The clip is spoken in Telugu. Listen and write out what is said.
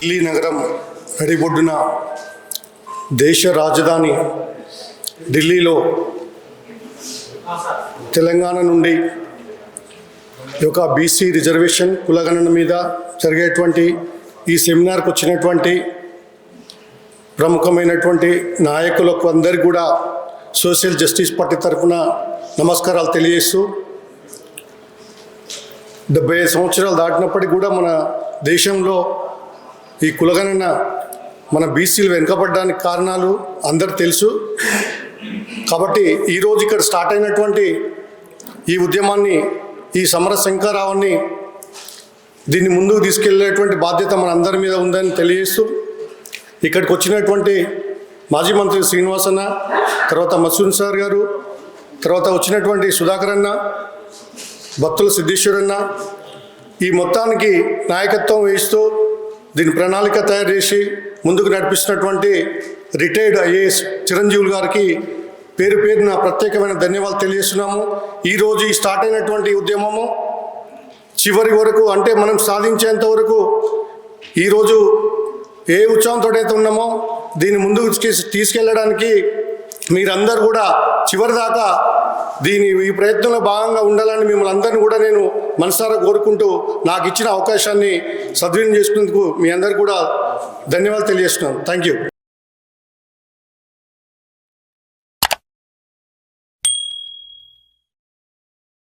ఢిల్లీ నగరం నడిబొడ్డున దేశ రాజధాని ఢిల్లీలో తెలంగాణ నుండి ఈ యొక్క బీసీ రిజర్వేషన్ కులగణన మీద జరిగేటువంటి ఈ సెమినార్కు వచ్చినటువంటి ప్రముఖమైనటువంటి నాయకులకు అందరికీ కూడా సోషల్ జస్టిస్ పార్టీ తరఫున నమస్కారాలు తెలియజేస్తూ డెబ్బై ఐదు సంవత్సరాలు దాటినప్పటికీ కూడా మన దేశంలో ఈ కులగణన మన బీసీలు వెనుకబడడానికి కారణాలు అందరు తెలుసు. కాబట్టి ఈరోజు ఇక్కడ స్టార్ట్ అయినటువంటి ఈ ఉద్యమాన్ని ఈ సమర శంకరావాన్ని దీన్ని ముందుకు తీసుకెళ్ళేటువంటి బాధ్యత మన అందరి మీద ఉందని తెలియజేస్తూ ఇక్కడికి వచ్చినటువంటి మాజీ మంత్రి శ్రీనివాసన్న తర్వాత మసూన్ సార్ గారు తర్వాత వచ్చినటువంటి సుధాకర్ అన్న భక్తుల సిద్ధేశ్వరన్న ఈ మొత్తానికి నాయకత్వం వహిస్తూ దీని ప్రణాళిక తయారు చేసి ముందుకు నడిపిస్తున్నటువంటి రిటైర్డ్ ఐఏఎస్ చిరంజీవులు గారికి పేరు పేరున ప్రత్యేకమైన ధన్యవాదాలు తెలియజేస్తున్నాము. ఈరోజు ఈ స్టార్ట్ అయినటువంటి ఉద్యమము చివరి వరకు అంటే మనం సాధించేంత వరకు ఈరోజు ఏ ఉత్సాహంతో అయితే ఉన్నామో దీన్ని ముందుకు తీసుకెళ్ళడానికి మీరందరూ కూడా చివరి దాకా దీని ఈ ప్రయత్నంలో భాగంగా ఉండాలని మిమ్మల్ని అందరినీ కూడా నేను మనసారా కోరుకుంటూ నాకు ఇచ్చిన అవకాశాన్ని సద్వినియోగం చేసుకునేందుకు మీ అందరికీ కూడా ధన్యవాదాలు తెలియజేస్తున్నాను. Thank you